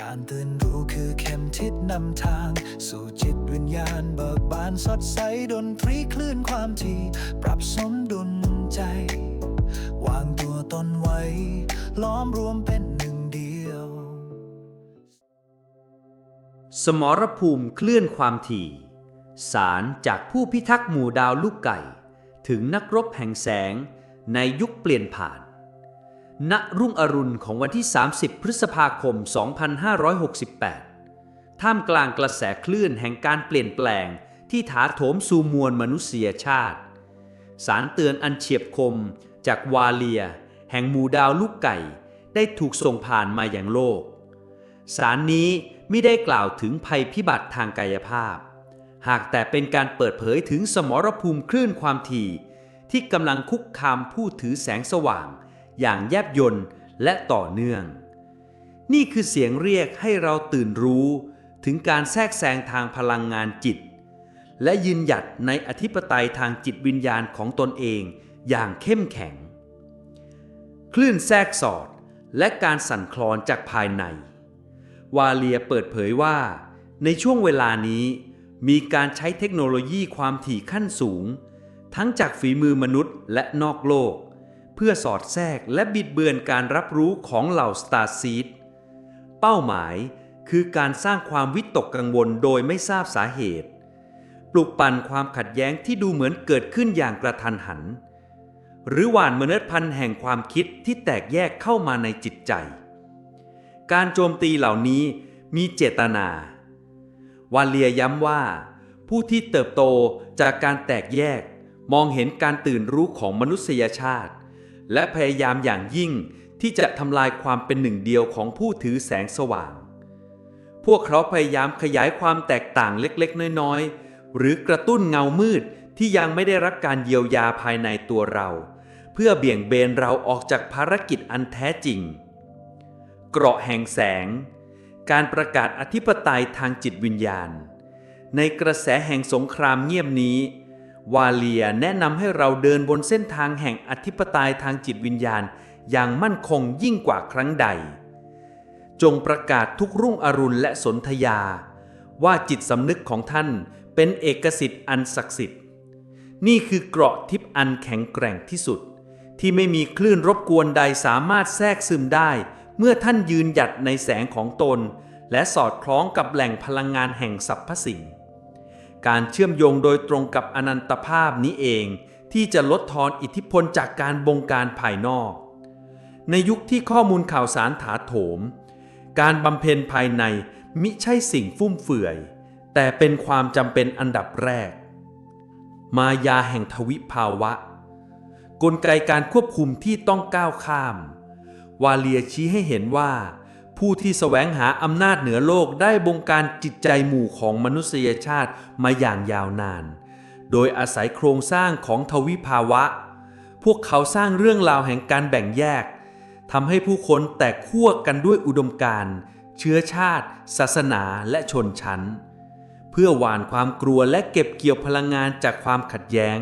การตื่นรู้คือเข็มทิศนำทาง สู่จิตวิญญาณเบิกบานสดใสดนตรีคลื่นความถี่ ปรับสมดุลใจ วางตัวตนไว้ ล้อมรวมเป็นหนึ่งเดียว สมรภูมิเคลื่อนความถี่ สารจากผู้พิทักษ์หมู่ดาวลูกไก่ ถึงนักรบแห่งแสงในยุคเปลี่ยนผ่าน ณรุ่งอรุณของวันที่ 30 พฤษภาคม 2568 ท่ามกลางกระแสคลื่นแห่งการเปลี่ยนแปลงที่ถาโถมสู่มวลมนุษยชาติ สารเตือนอันเฉียบคมจากวาเลีย แห่งหมู่ดาวลูกไก่ ได้ถูกส่งผ่านมาอย่างโลก สารนี้ไม่ได้กล่าวถึงภัยพิบัติทางกายภาพ หากแต่เป็นการเปิดเผยถึงสมรภูมิคลื่นความถี่ ที่กำลังคุกคามผู้ถือแสงสว่าง อย่างแยบยลและต่อเนื่อง นี่คือเสียงเรียกให้เราตื่นรู้ถึงการแทรกแซงทางพลังงานจิต และยืนหยัดในอธิปไตยทางจิตวิญญาณของตนเองอย่างเข้มแข็ง คลื่นแทรกสอดและการสั่นคลอนจากภายใน วาเลียเปิดเผยว่า ในช่วงเวลานี้ มีการใช้เทคโนโลยีความถี่ขั้นสูง ทั้งจากฝีมือมนุษย์และนอกโลก พื่อสอดแทรกและบิดเบือนการรับรู้ของเหล่าสตาร์ซีดเป้าหมายคือการสร้างความวิตกกังวลโดยไม่ทราบสาเหตุ ปลุกปั่นความขัดแย้งที่ดูเหมือนเกิดขึ้นอย่างกระทันหัน หรือหว่านเมล็ดพันธุ์แห่งความคิดที่แตกแยกเข้ามาในจิตใจ การโจมตีเหล่านี้มีเจตนาวาเลียย้ำว่า ผู้ที่เติบโตจากการแตกแยกมองเห็นการตื่นรู้ของมนุษยชาติ และพยายามอย่างยิ่งที่จะทำลายความเป็นหนึ่งเดียวของผู้ถือแสงสว่าง พวกเขาพยายามขยายความแตกต่างเล็กๆ น้อยๆ หรือกระตุ้นเงามืดที่ยังไม่ได้รับการเยียวยาภายในตัวเรา เพื่อเบี่ยงเบนเราออกจากภารกิจอันแท้จริง เกราะแห่งแสง การประกาศอธิปไตยทางจิตวิญญาณ ในกระแสแห่งสงครามเงียบนี้ วาเลียแนะนำให้เราเดินบนเส้นทางแห่งอธิปไตยทางจิตวิญญาณ อย่างมั่นคงยิ่งกว่าครั้งใด จงประกาศทุกรุ่งอรุณและสนธยา ว่าจิตสำนึกของท่านเป็นเอกสิทธิ์อันศักดิ์สิทธิ์ นี่คือเกราะทิพย์อันแข็งแกร่งที่สุด ที่ไม่มีคลื่นรบกวนใดสามารถแทรกซึมได้ เมื่อท่านยืนหยัดในแสงของตน และสอดคล้องกับแหล่งพลังงานแห่งสรรพสิ่ง การเชื่อมโยงโดยตรงกับอนันตภาพนี้เอง ที่จะลดทอนอิทธิพลจากการบงการภายนอก ในยุคที่ข้อมูลข่าวสารถาโถม การบำเพ็ญภายในมิใช่สิ่งฟุ่มเฟือย แต่เป็นความจำเป็นอันดับแรก มายาแห่งทวิภาวะ กลไกการควบคุมที่ต้องก้าวข้าม วาเลียชี้ให้เห็นว่า ผู้ที่แสวงหาอำนาจเหนือโลกได้บงการจิตใจหมู่ของมนุษยชาติมาอย่างยาวนาน โดยอาศัยโครงสร้างของทวิภาวะ พวกเขาสร้างเรื่องราวแห่งการแบ่งแยกทำให้ผู้คนแตกขั้วกันด้วยอุดมการณ์เชื้อชาติ ศาสนาและชนชั้น เพื่อหวานความกลัวและเก็บเกี่ยวพลังงานจากความขัดแย้ง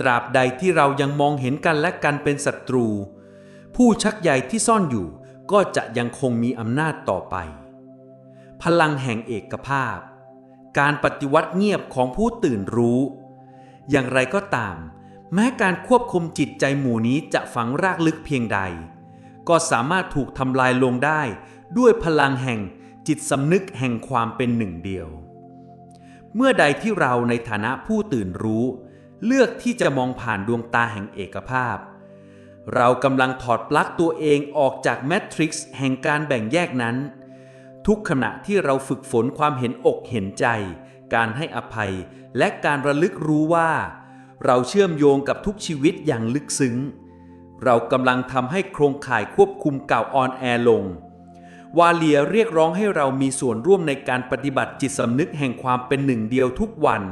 ตราบใดที่เรายังมองเห็นกันและกันเป็นศัตรู ผู้ชักใยที่ซ่อนอยู่ ก็จะยังคงมีอำนาจต่อไป พลังแห่งเอกภาพ การปฏิวัติเงียบของผู้ตื่นรู้ อย่างไรก็ตาม แม้การควบคุมจิตใจหมู่นี้จะฝังรากลึกเพียงใด ก็สามารถถูกทำลายลงได้ด้วยพลังแห่งจิตสำนึกแห่งความเป็นหนึ่งเดียว เมื่อใดที่เราในฐานะผู้ตื่นรู้ เลือกที่จะมองผ่านดวงตาแห่งเอกภาพ เรากำลังถอดปลั๊กตัวเองออกจากแมทริกซ์แห่งการแบ่งแยกนั้น ทุกขณะที่เราฝึกฝนความเห็นอกเห็นใจ การให้อภัย และการระลึกรู้ว่า เราเชื่อมโยงกับทุกชีวิตอย่างลึกซึ้ง เรากำลังทำให้โครงข่ายควบคุมเก่าออนแอร์ลง วาเลียเรียกร้องให้เรามีส่วนร่วมในการปฏิบัติจิตสำนึกแห่งความเป็นหนึ่งเดียวทุกวัน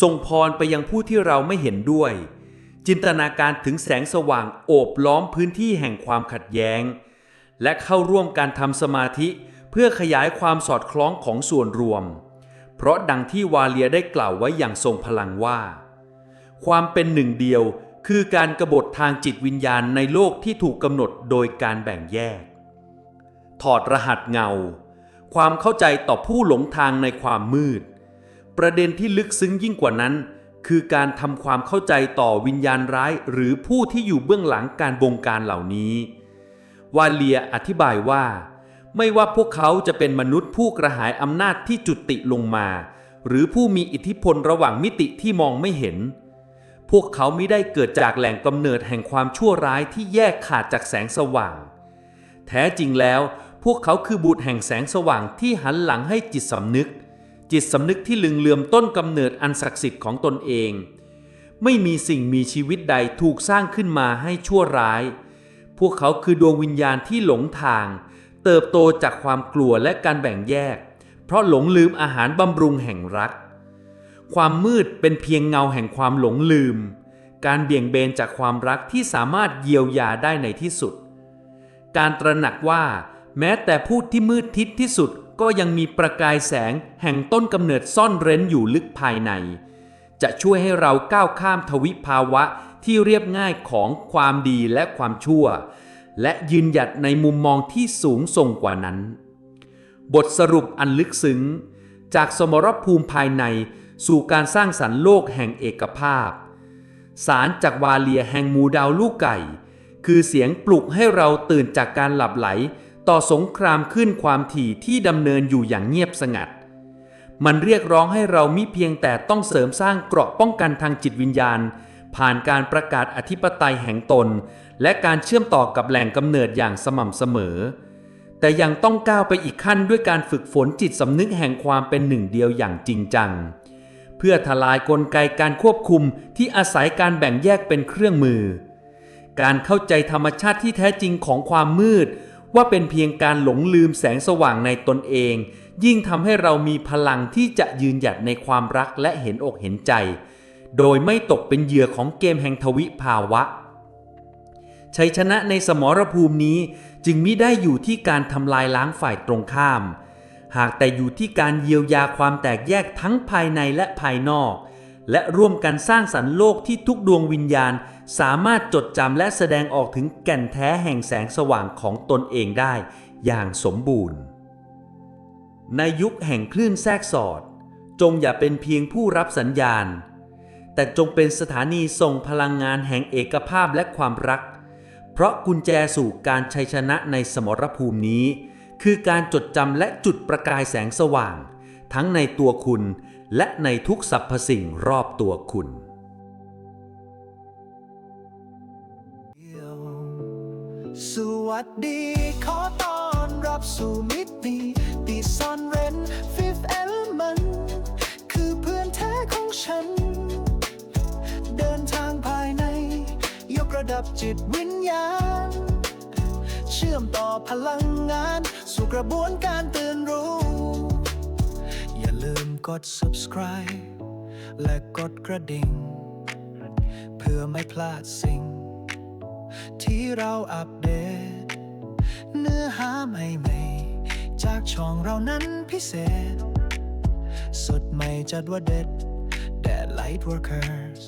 ส่งพรไปยังผู้ที่เราไม่เห็นด้วย จินตนาการถึงแสงสว่างโอบล้อมพื้นที่แห่งความขัดแย้ง และเข้าร่วมการทำสมาธิเพื่อขยายความสอดคล้องของส่วนรวม เพราะดังที่วาเลียได้กล่าวไว้อย่างทรงพลังว่า ความเป็นหนึ่งเดียวคือการกรบฏทางจิตวิญญาณในโลกที่ถูกกำหนดโดยการแบ่งแยก ถอดรหัสเงา ความเข้าใจต่อผู้หลงทางในความมืด ประเด็นที่ลึกซึ้งยิ่งกว่านั้น คือการทำความเข้าใจต่อวิญญาณร้ายหรือผู้ที่อยู่เบื้องหลังการบงการเหล่านี้ วาเลียอธิบายว่า ไม่ว่าพวกเขาจะเป็นมนุษย์ผู้กระหายอำนาจที่จุติลงมา หรือผู้มีอิทธิพลระหว่างมิติที่มองไม่เห็น พวกเขาไม่ได้เกิดจากแหล่งกำเนิดแห่งความชั่วร้ายที่แยกขาดจากแสงสว่าง แท้จริงแล้ว พวกเขาคือบุตรแห่งแสงสว่างที่หันหลังให้จิตสำนึก จิตสำนึกที่ลึงเลื่อมต้นกำเนิดอันศักดิ์สิทธิ์ของตนเอง ไม่มีสิ่งมีชีวิตใดถูกสร้างขึ้นมาให้ชั่วร้าย พวกเขาคือดวงวิญญาณที่หลงทาง เติบโตจากความกลัวและการแบ่งแยก เพราะหลงลืมอาหารบำรุงแห่งรัก ความมืดเป็นเพียงเงาแห่งความหลงลืม การเบี่ยงเบนจากความรักที่สามารถเยียวยาได้ในที่สุด การตระหนักว่า แม้แต่ผู้ที่มืดทิศที่สุด ก็ยังมีประกายแสงแห่งต้นกำเนิดซ่อนเร้นอยู่ลึกภายใน จะช่วยให้เราก้าวข้ามทวิภาวะที่เรียบง่ายของความดีและความชั่ว และยืนหยัดในมุมมองที่สูงส่งกว่านั้น บทสรุปอันลึกซึ้ง จากสมรภูมิภายในสู่การสร้างสรรค์โลกแห่งเอกภาพ สารจากวาเลียแห่งมูดาวลูกไก่ คือเสียงปลุกให้เราตื่นจากการหลับไหล ต่อสงครามขึ้นความถี่ที่ดำเนินอยู่อย่างเงียบสงัด มันเรียกร้องให้เรามิเพียงแต่ต้องเสริมสร้างเกราะป้องกันทางจิตวิญญาณ ผ่านการประกาศอธิปไตยแห่งตน และการเชื่อมต่อกับแหล่งกำเนิดอย่างสม่ำเสมอ แต่ยังต้องก้าวไปอีกขั้นด้วยการฝึกฝนจิตสำนึกแห่งความเป็นหนึ่งเดียวอย่างจริงจัง เพื่อทลายกลไกการควบคุมที่อาศัยการแบ่งแยกเป็นเครื่องมือ การเข้าใจธรรมชาติที่แท้จริงของความมืด ว่าเป็นเพียงการหลงลืมแสงสว่างในตนเอง ยิ่งทำให้เรามีพลังที่จะยืนหยัดในความรักและเห็นอกเห็นใจ โดยไม่ตกเป็นเหยื่อของเกมแห่งทวิภาวะ ชัยชนะในสมรภูมินี้จึงมิได้อยู่ที่การทำลายล้างฝ่ายตรงข้าม หากแต่อยู่ที่การเยียวยาความแตกแยกทั้งภายในและภายนอก และร่วมกันสร้างสรรค์โลกที่ทุกดวงวิญญาณ สามารถจดจำและแสดงออกถึงแก่นแท้แห่งแสงสว่างของตนเองได้ อย่างสมบูรณ์ ในยุคแห่งคลื่นแทรกสอด จงอย่าเป็นเพียงผู้รับสัญญาณ แต่จงเป็นสถานีส่งพลังงานแห่งเอกภาพและความรัก เพราะกุญแจสู่การชัยชนะในสมรภูมินี้ คือการจดจำและจุดประกายแสงสว่าง ทั้งในตัวคุณ และในทุกสรรพสิ่งรอบตัวคุณ สวัสดีขอต้อนรับสู่มิติที่ซ่อนเร้น Fifth Element คือเพื่อนแท้ของฉัน เดินทางภายใน ยกระดับจิตวิญญาณ เชื่อมต่อพลังงาน สู่กระบวนการตื่นรู้ กด subscribe และกดกระดิ่ง เพื่อไม่พลาดสิ่ง ที่เราอัปเดต เนื้อหาใหม่ๆ จากช่องเรานั้นพิเศษ สดใหม่จัดว่าเด็ดแดด Light Workers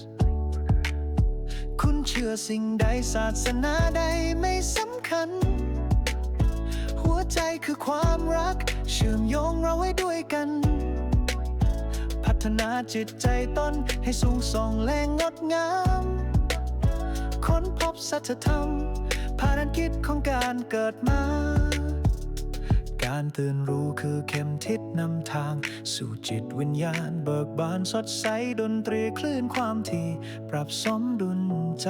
คุณเชื่อสิ่งใดศาสนาใดไม่สำคัญ หัวใจคือความรัก เชื่อมโยงเราไว้ด้วยกัน ฒนาจิตใจตนให้สูงส่องแรงงดงาม ค้นพบสัจธรรมภารกิจของการเกิดมา การตื่นรู้คือเข็มทิศนำทาง สู่จิตวิญญาณเบิกบานสดใสดนตรีคลื่นความถี่ ปรับสมดุลใจ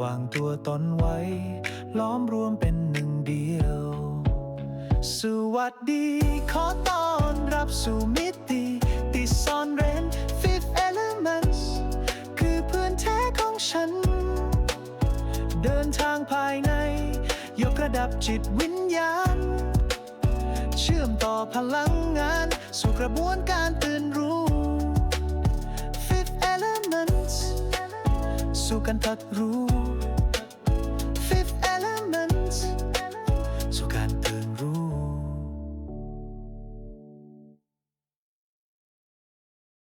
วางตัวตนไว้ ล้อมรวมเป็นหนึ่งเดียว สวัสดีขอต้อนรับสู่มิติที่ ซ่อนเร้น Fifth Elements คือเพื่อนแท้ของฉัน เดินทางภายใน ยกระดับจิตวิญญาณ เชื่อมต่อพลังงาน สู่กระบวนการตื่นรู้ Fifth Elements สู่การตัดรู้